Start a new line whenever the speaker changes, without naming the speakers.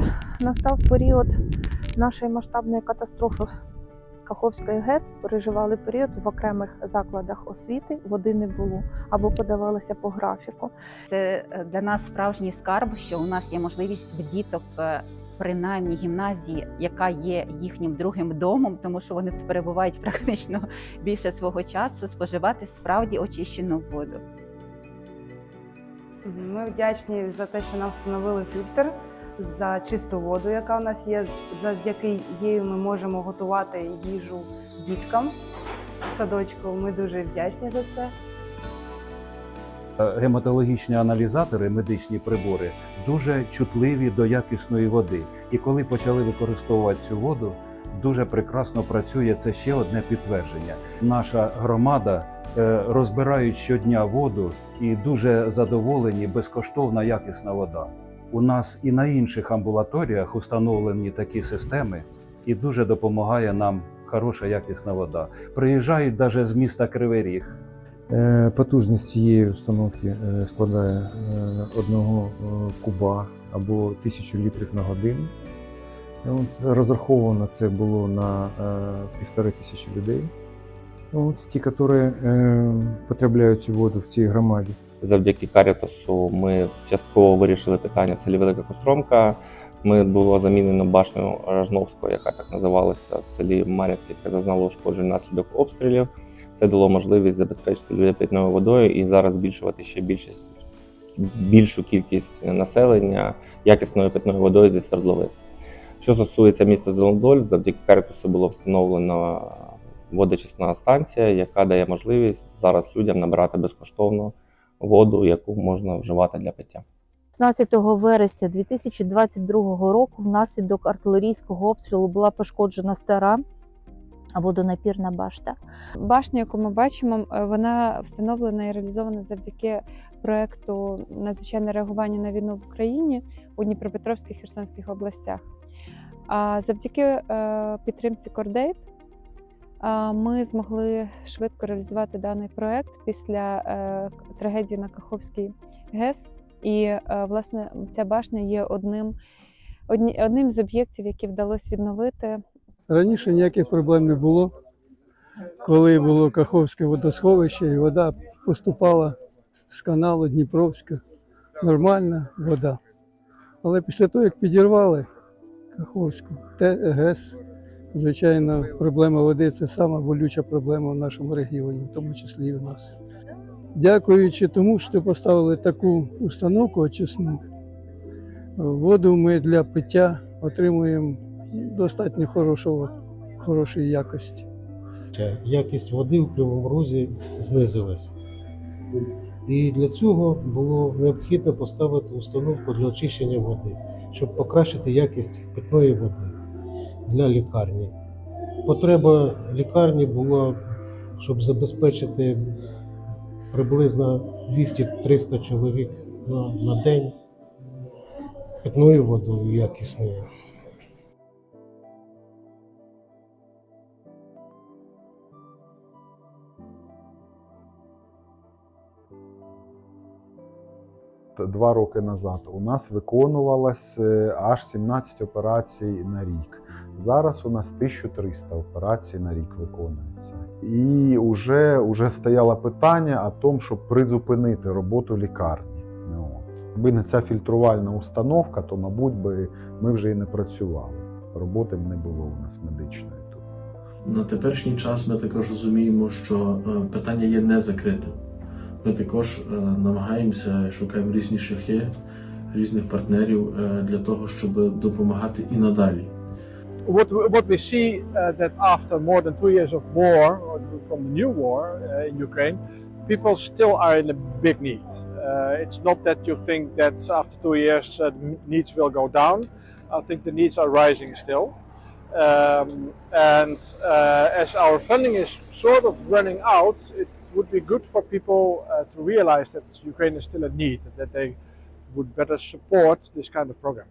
коли настав період нашої масштабної катастрофи Каховської ГЕС, переживали період в окремих закладах освіти, води не було або подавалося по графіку.
Це е, для нас справжній скарб, що у нас є можливість в діток, е, принаймні гімназії, яка є їхнім другим домом, тому що вони тут перебувають практично більше свого часу, споживати справді очищену воду.
Ми вдячні за те, що нам встановили фільтр за чисту воду, яка у нас є, завдяки їй ми можемо готувати їжу діткам в садочку. Ми дуже вдячні за це.
Е, Гематологічні аналізатори, медичні прибори дуже чутливі до якісної води. І коли почали використовувати цю воду, дуже прекрасно працює. Це ще одне підтвердження. Наша громада е, розбирають щодня воду і дуже задоволені, безкоштовна якісна вода. У нас і на інших амбулаторіях установлені такі системи, і дуже допомагає нам хороша якісна вода. Приїжджають навіть з міста Кривий Ріг.
Е, Потужність цієї установки е, складає е, одного куба або тисячу літрів на годину. Розраховано це було на півтори тисячі людей. От, ті, які потребляють цю воду в цій громаді.
Завдяки Карітасу ми частково вирішили питання в селі Велика Костромка. Ми було замінено башню Ражновського, яка так називалася в селі Мар'їнське, яке зазнало ушкоджень внаслідок обстрілів. Це дало можливість забезпечити людей питною водою і зараз збільшувати ще більшість більшу кількість населення якісною питною водою зі свердловин. Що стосується міста Зеленодоль, завдяки Карітасу було встановлено водочисна станція, яка дає можливість зараз людям набирати безкоштовно воду, яку можна вживати для пиття.
16 вересня 2022 року внаслідок артилерійського обстрілу була пошкоджена стара водонапірна башта.
Башня, яку ми бачимо, е, вона встановлена і реалізована завдяки проекту надзвичайне реагування на війну в Україні у Дніпропетровській Херсонських областях. А завдяки е, підтримці Кордейт ми змогли швидко реалізувати даний проект після е, трагедії на Каховській ГЕС. І е, власне ця башня є одним, одним з об'єктів, які вдалося відновити
Раніше ніяких проблем не було. Коли було Каховське водосховище, і вода поступала з каналу Дніпровська, нормальна вода. Але після того, як підірвали Каховську ТГЕС, звичайно, проблема води це сама болюча проблема в нашому регіоні, в тому числі і в нас. Дякуючи тому, що поставили таку установку очисну, воду ми для пиття отримуємо достатньо хорошого, хорошої якості.
Якість води в Кривому Розі знизилась. І для цього було необхідно поставити установку для очищення води, щоб покращити якість питної води для лікарні. Потреба лікарні була, щоб забезпечити приблизно 200-300 чоловік на, на день питною водою якісною.
два роки назад у нас виконувалось е, аж 17 операцій на рік. Зараз у нас 1300 операцій на рік виконується. І вже, вже стояло питання о том, щоб призупинити роботу лікарні. Ну. Якби не ця фільтрувальна установка, то, мабуть, би ми вже і не працювали. Роботи б не було у нас медичної тут.
На теперішній час ми також розуміємо, що е, питання є не закритим. Ми також е, намагаємося, шукаємо різні шляхи, різних партнерів е, для того, щоб допомагати і надалі.
What, we- what we see uh, that after more than two years of war, from the new war uh, in Ukraine, people still are in a big need. Uh, it's not that you think that after two years uh, needs will go down. I think the needs are rising still. Um, and uh, as our funding is sort of running out, it would be good for people uh, to realize that Ukraine is still a need that they would better support this kind of program.